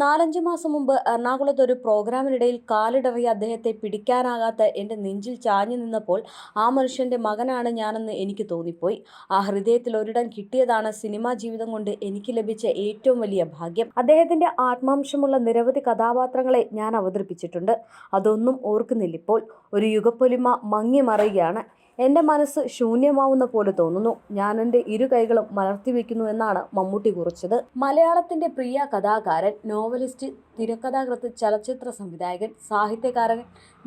നാലഞ്ച് മാസം മുമ്പ് എറണാകുളത്ത് ഒരു പ്രോഗ്രാമിനിടയിൽ കാലിടറി അദ്ദേഹത്തെ പിടിക്കാനാകാത്ത എന്റെ നെഞ്ചിൽ ചാഞ്ഞു നിന്നപ്പോൾ ആ മനുഷ്യന്റെ മകനാണ് ഞാനെന്ന് എനിക്ക് തോന്നിപ്പോയി. ആ ഹൃദയത്തിൽ ഒരിടം കിട്ടിയതാണ് സിനിമാ ജീവിതം കൊണ്ട് എനിക്ക് ലഭിച്ച ഏറ്റവും വലിയ ഭാഗ്യം. അദ്ദേഹത്തിന്റെ ആത്മാംശമുള്ള നിരവധി കഥാപാത്രങ്ങളെ ഞാൻ അവതരിപ്പിച്ചിട്ടുണ്ട്. അതൊന്നും ഓർക്കുന്നില്ലിപ്പോൾ ഒരു യുഗപ്പൊലിമ മങ്ങി മറയുകയാണ് എന്റെ മനസ്സ് ശൂന്യമാവുന്ന പോലെ തോന്നുന്നു. ഞാൻ എന്റെ ഇരു കൈകളും മലർത്തി വെക്കുന്നു എന്നാണ് മമ്മൂട്ടി കുറിച്ചത്. മലയാളത്തിന്റെ പ്രിയ കഥാകാരൻ നോവലിസ്റ്റ് തിരക്കഥാകൃത്ത് ചലച്ചിത്ര സംവിധായകൻ സാഹിത്യകാരൻ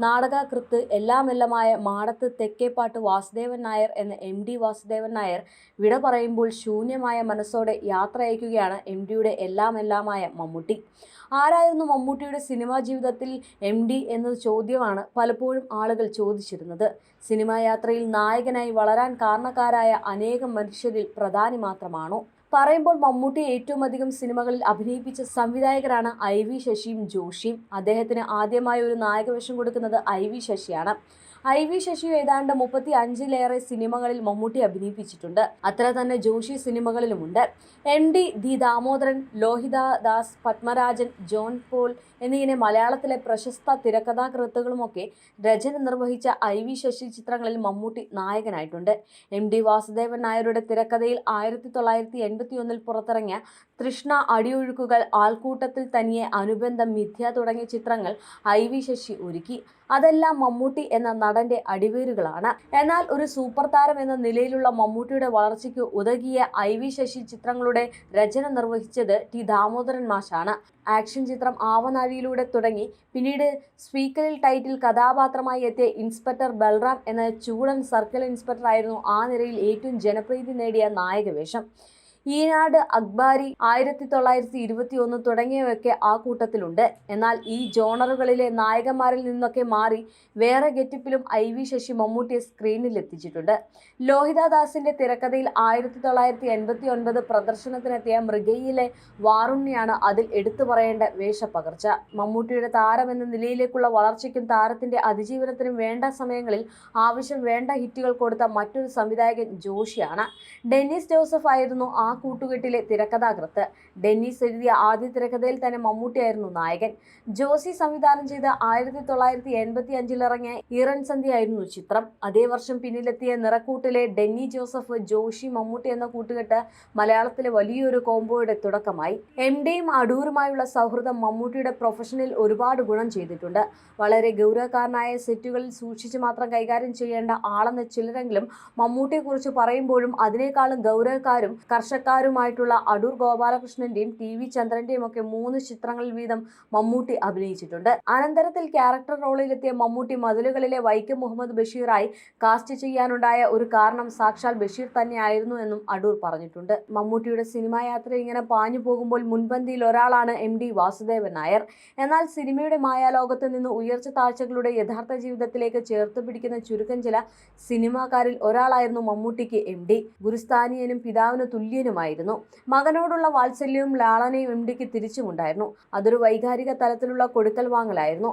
നാടകകൃത്ത് എല്ലാമെല്ലാമായ മാടത്ത് തെക്കേപ്പാട്ട് വാസുദേവൻ നായർ എന്ന എം ഡി വാസുദേവൻ നായർ വിട പറയുമ്പോൾ ശൂന്യമായ മനസ്സോടെ യാത്ര അയക്കുകയാണ് എം ഡിയുടെ എല്ലാമെല്ലാമായ മമ്മൂട്ടി. ആരായിരുന്നു മമ്മൂട്ടിയുടെ സിനിമാ ജീവിതത്തിൽ എം ഡി എന്ന ചോദ്യമാണ് പലപ്പോഴും ആളുകൾ ചോദിച്ചിരുന്നത്. സിനിമാ യാത്രയിൽ നായകനായി വളരാൻ കാരണക്കാരായ അനേകം മനുഷ്യരിൽ പ്രധാനി മാത്രമാണോ? പറയുമ്പോൾ മമ്മൂട്ടി ഏറ്റവും അധികം സിനിമകളിൽ അഭിനയിപ്പിച്ച സംവിധായകരാണ് ഐ വി ശശിയും ജോഷിയും. അദ്ദേഹത്തിന് ആദ്യമായി ഒരു നായകവേഷം കൊടുക്കുന്നത് ഐ വി ശശിയാണ്. ഐ വി ശശി ഏതാണ്ട് മുപ്പത്തി അഞ്ചിലേറെ സിനിമകളിൽ മമ്മൂട്ടി അഭിനയിപ്പിച്ചിട്ടുണ്ട്. അത്ര തന്നെ Joshi സിനിമകളിലുമുണ്ട്. M T T Damodaran Lohithadas Padmarajan John Paul എന്നിങ്ങനെ മലയാളത്തിലെ പ്രശസ്ത തിരക്കഥാകൃത്തുകളുമൊക്കെ രചന നിർവഹിച്ച ഐ വി ശശി ചിത്രങ്ങളിൽ മമ്മൂട്ടി നായകനായിട്ടുണ്ട്. എം ഡി വാസുദേവൻ നായരുടെ തിരക്കഥയിൽ ആയിരത്തി തൊള്ളായിരത്തി എൺപത്തി ഒന്നിൽ പുറത്തിറങ്ങിയ തൃഷ്ണ അടിയൊഴുക്കുകൾ ആൾക്കൂട്ടത്തിൽ തനിയെ അനുബന്ധം മിഥ്യ തുടങ്ങിയ ചിത്രങ്ങൾ ഐ വി ശശി ഒരുക്കി. അതെല്ലാം മമ്മൂട്ടി എന്ന നടന്റെ അടിവേരുകളാണ്. എന്നാൽ ഒരു സൂപ്പർ താരം എന്ന നിലയിലുള്ള മമ്മൂട്ടിയുടെ വളർച്ചയ്ക്ക് ഉതകിയ ഐ വി ശശി ചിത്രങ്ങളുടെ രചന നിർവഹിച്ചത് ടി ദാമോദരൻ മാഷാണ്. ആക്ഷൻ ചിത്രം ആവനാഴിയിലൂടെ തുടങ്ങി പിന്നീട് സ്പീക്കറിൽ ടൈറ്റിൽ കഥാപാത്രമായി എത്തിയ ഇൻസ്പെക്ടർ ബൽറാം എന്ന ചൂടൻ സർക്കിൾ ഇൻസ്പെക്ടർ ആയിരുന്നു ആ നിരയിൽ ഏറ്റവും ജനപ്രീതി നേടിയ നായകവേഷം. ഈനാട് അക്ബാരി ആയിരത്തി തൊള്ളായിരത്തി ഇരുപത്തി ഒന്ന് തുടങ്ങിയവയൊക്കെ ആ കൂട്ടത്തിലുണ്ട്. എന്നാൽ ഈ ജോണറുകളിലെ നായകന്മാരിൽ നിന്നൊക്കെ മാറി വേറെ ഗെറ്റപ്പിലും ഐ വി ശശി മമ്മൂട്ടിയെ സ്ക്രീനിൽ എത്തിച്ചിട്ടുണ്ട് ലോഹിതാദാസിന്റെ തിരക്കഥയിൽ ആയിരത്തി തൊള്ളായിരത്തി എൺപത്തി ഒൻപത് പ്രദർശനത്തിനെത്തിയ മൃഗയിലെ വാറുണ്യാണ് അതിൽ എടുത്തു പറയേണ്ട വേഷപ്പകർച്ച. മമ്മൂട്ടിയുടെ താരം എന്ന നിലയിലേക്കുള്ള വളർച്ചയ്ക്കും താരത്തിന്റെ അതിജീവനത്തിനും വേണ്ട സമയങ്ങളിൽ ആവശ്യം വേണ്ട ഹിറ്റുകൾ കൊടുത്ത മറ്റൊരു സംവിധായകൻ ജോഷിയാണ്. ഡെന്നിസ് ജോസഫ് ആയിരുന്നു ആ കൂട്ടുകെട്ടിലെ തിരക്കഥാകൃത്ത്. ഡെന്നിസ് എഴുതിയ ആദ്യ തിരക്കഥയിൽ തന്നെ മമ്മൂട്ടിയായിരുന്നു നായകൻ. ജോസി സംവിധാനം ചെയ്ത ആയിരത്തി തൊള്ളായിരത്തി എൺപത്തി അഞ്ചിലിറങ്ങിയ ഈറൻ സന്ധ്യയായിരുന്നു ചിത്രം. അതേ വർഷം പിന്നിലെത്തിയ നിറക്കൂട്ടിലെ ഡെന്നി ജോസഫ് ജോഷി മമ്മൂട്ടി എന്ന കൂട്ടുകെട്ട് മലയാളത്തിലെ വലിയൊരു കോംബോയുടെ തുടക്കമായി. എം ഡിയും അടൂരുമായുള്ള സൗഹൃദം മമ്മൂട്ടിയുടെ പ്രൊഫഷനിൽ ഒരുപാട് ഗുണം ചെയ്തിട്ടുണ്ട്. വളരെ ഗൗരവക്കാരനായ സെറ്റുകളിൽ സൂക്ഷിച്ചു മാത്രം കൈകാര്യം ചെയ്യേണ്ട ആളെന്ന് ചിലരെങ്കിലും മമ്മൂട്ടിയെക്കുറിച്ച് പറയുമ്പോഴും അതിനേക്കാളും ഗൗരവക്കാരും കർഷക്കാരുമായിട്ടുള്ള അടൂർ ഗോപാലകൃഷ്ണന്റെയും ടി വി ചന്ദ്രന്റെയും ഒക്കെ മൂന്ന് ചിത്രങ്ങളിൽ വീതം മമ്മൂട്ടി അഭിനയിച്ചിട്ടുണ്ട്. അനന്തരത്തിൽ ക്യാരക്ടർ റോളിലെത്തിയ മമ്മൂട്ടി മതിലുകളിലെ വൈക്കം മുഹമ്മദ് ബഷീറായി കാസ്റ്റ് ചെയ്യാനുണ്ടായ ഒരു കാരണം സാക്ഷാൽ ബഷീർ തന്നെയായിരുന്നു എന്നും അടൂർ പറഞ്ഞിട്ടുണ്ട്. മമ്മൂട്ടിയുടെ സിനിമാ യാത്ര ഇങ്ങനെ പാഞ്ഞു പോകുമ്പോൾ മുൻപന്തിയിൽ ഒരാളാണ് എം ഡി വാസുദേവൻ നായർ. എന്നാൽ സിനിമയുടെ മായാലോകത്ത് നിന്ന് ഉയർച്ച താഴ്ചകളുടെ യഥാർത്ഥ ജീവിതത്തിലേക്ക് ചേർത്ത് പിടിക്കുന്ന ചുരുക്കം ചില സിനിമാക്കാരിൽ ഒരാളായിരുന്നു മമ്മൂട്ടിക്ക് എം ഡി. ഗുരുസ്ഥാനീയനും പിതാവിന് തുല്യനുമായിരുന്നു മകനോടുള്ള വാത്സല്യവും ലാളനയും എം ഡിക്ക് തിരിച്ചുമുണ്ടായിരുന്നു. അതൊരു വൈകാരിക തലത്തിലുള്ള കൊടുക്കൽ വാങ്ങലായിരുന്നു.